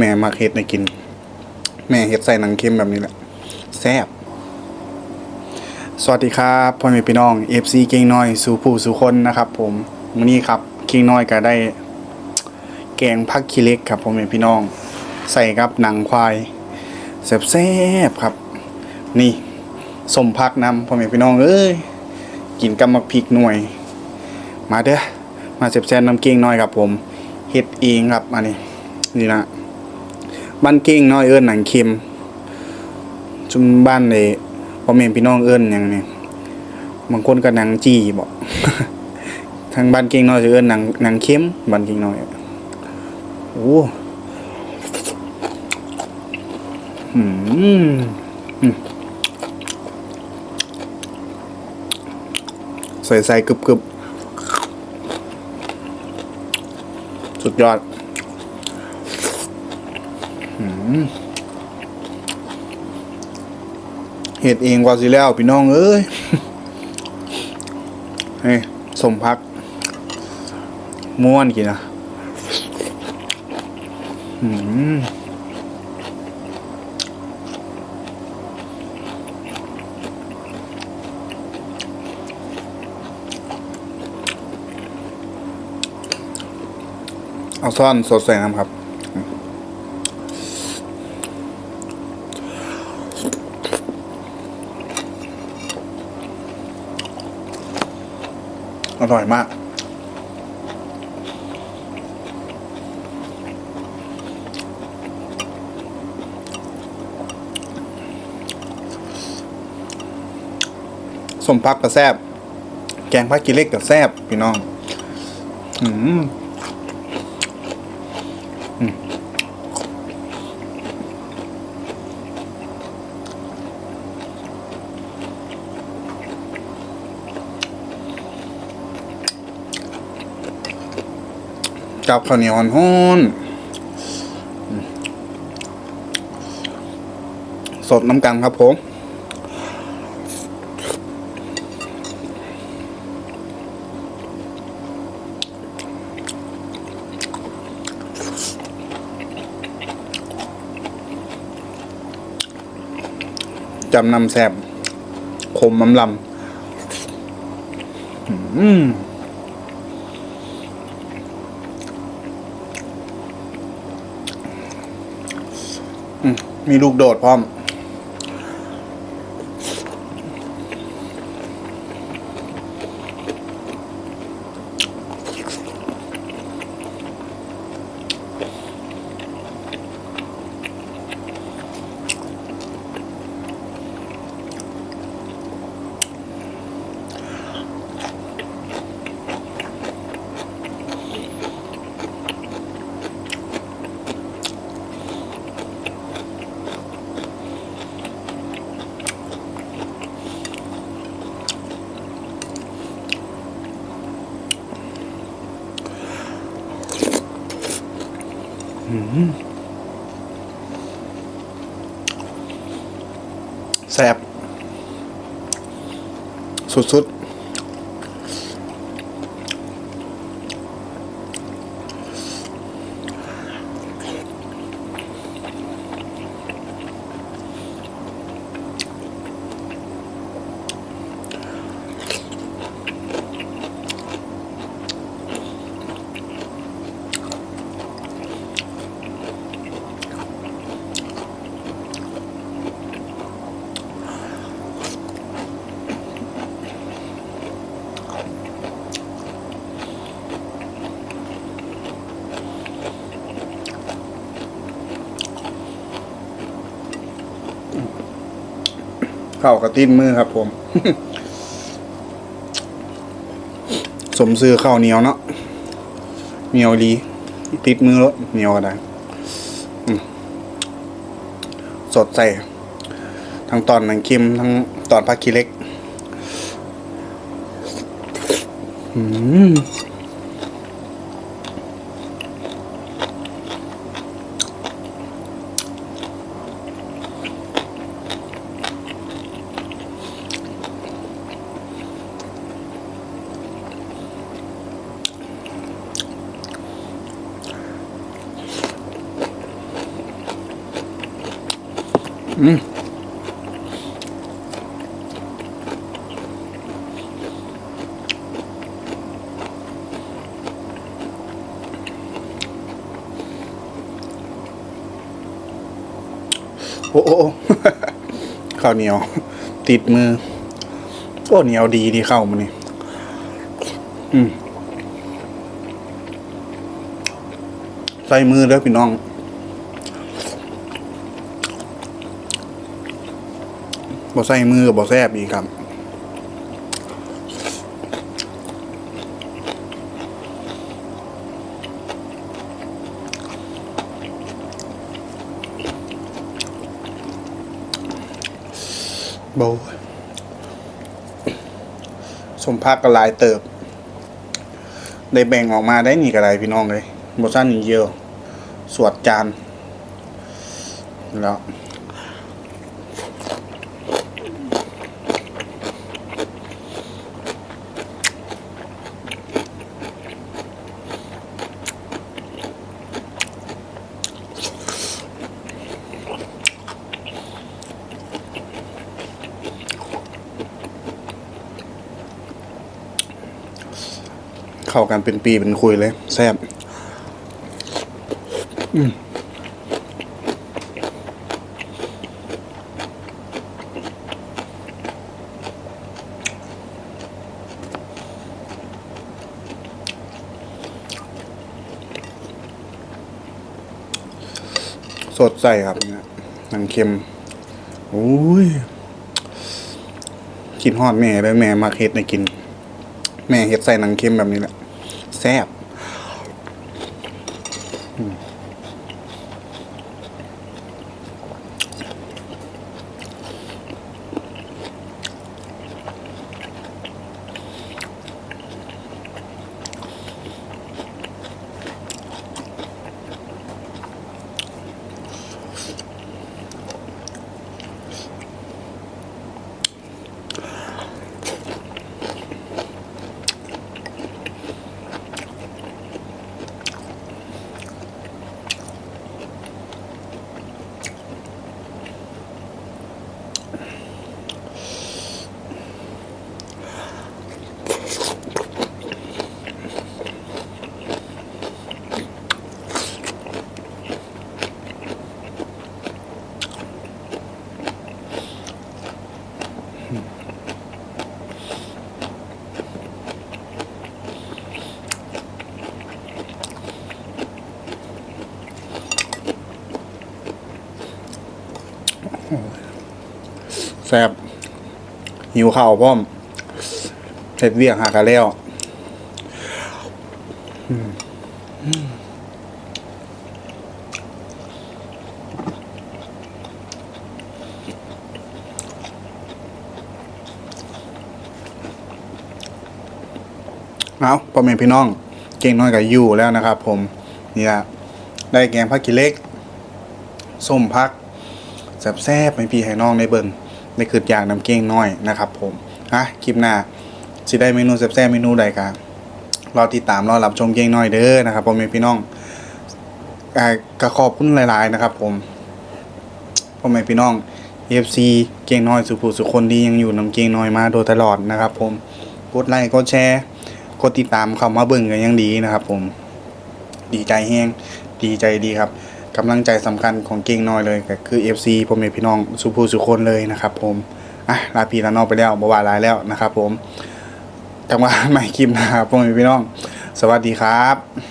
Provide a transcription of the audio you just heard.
แม่มักเฮ็ดให้กิน แม่เฮ็ดใส่หนังเค็มแบบนี้แหละแซ่บสวัสดีครับพ่อแม่พี่น้อง FC เก่งน้อยสู่ผู้สู่คนนะครับ ผมมื้อนี้ครับเก่งน้อยก็ได้ แกงผักขี้เล็กครับพ่อแม่พี่น้อง ใส่กับหนังควายแซ่บๆครับ นี่สมพักนำพ่อแม่พี่น้องเอ้ยกินกับมักพริกหน่วย มาเด้อมาแซ่บๆน้ำเก่งน้อยครับผมเฮ็ดเองครับอันนี้นี่นะ บ้านเก่งน้อยเอิ้นหนังเค็มจุมบ้านเลยพ่อแม่พี่น้องเอิ้นหยังนี่บางคนก็หนังจี้บอกทางบ้านเก่งน้อยจะเอิ้นหนังหนังเค็มบ้านเก่งน้อยโอ้อืมใส่ใส่กรึบกึบสุดยอด เห็ดเองกว่าสิแล้วพี่น้องเอ้ยเฮ้สมพักม่วนกินนะอืมเอาซ่อนสดใส่น้ำครับ อร่อยมาก สมพักกับแซบ แกงพักกิเล็กกับแซบ พี่น้อง อืม กับข้าวเหนียวฮ้อนสดน้ำกันครับผมจำนำแซบคมอำลำอืม มีลูกโดดพร้อม แซบสุดๆ เข้ากระติ้นมือครับผม สมซื้อข้าวเหนียวเนาะเหนียวดี ติดมือรถเหนียวก็ได้สดใสทั้งตอนหนังค็มทั้งตอนผักขี้เล็ก อืม โอ้โอ้โอ้ข้าวเหนียว ติดมือ โอ้เหนียวดีดีเข้ามานี่อืมใส่มือเด้อพี่น้อง บ่ใส่มือกับบ่แซบอีกครับโบสมพักก็หลายเติบ ได้แบ่งออกมาได้นี่ก็ได้พี่น้องเลยบสั้นอีกเยอะสวดจานแล้ว เข้ากันเป็นปีเป็นคุยเลย แซ่บอืมสดใสครับเนี่ยหนังเค็มโอ้ยกินฮอดแม่เลยแม่มาเฮ็ดให้กิน แม่เฮ็ดใส่หนังเค็มแบบนี้แหละ แซ่บ แซ่บหิวข้าวพร้อมเสร็จเวียกหากันแล้วอืม เอาพ่อแม่พี่น้อง เก่งน้อยกับยูแล้วนะครับ ผมนี่ละได้แกงผักกิเล็กส้มพักแซ่บๆให้พี่ให้น้องในเบิ่งในคืดอย่างน้ำเก้งน้อยนะครับ ผมฮะคลิปหน้าสิได้เมนูแซ่บๆเมนูใดกันรอติดตามรอรับชมเก้งน้อยเด้อนะครับพ่อแม่พี่น้องอ่าก็ขอบคุณหลาย ๆ นะครับ ผมพ่อแม่พี่น้อง FC เก้งน้อยสุผู้สุคนที่ยังอยู่น้ำเก้งน้อยมาโดยตลอดนะครับ ผมกดไลค์กดแชร์ กดติดตามเข้ามาเบิ่งกันยังดีนะครับ ผม ดีใจแห้งดีใจดีครับกำลังใจสำคัญของเก่งน้อยเลยก็คือ FC ผมเอแม่พี่น้องสุภูสุคนเลยนะครับ ผมอะลาพี่ลาน้อกไปแล้วบ่ว่าลายแล้วนะครับ ผมจังหวะใหม่คลิปนะครับพ่อแม่พี่น้อง สวัสดีครับ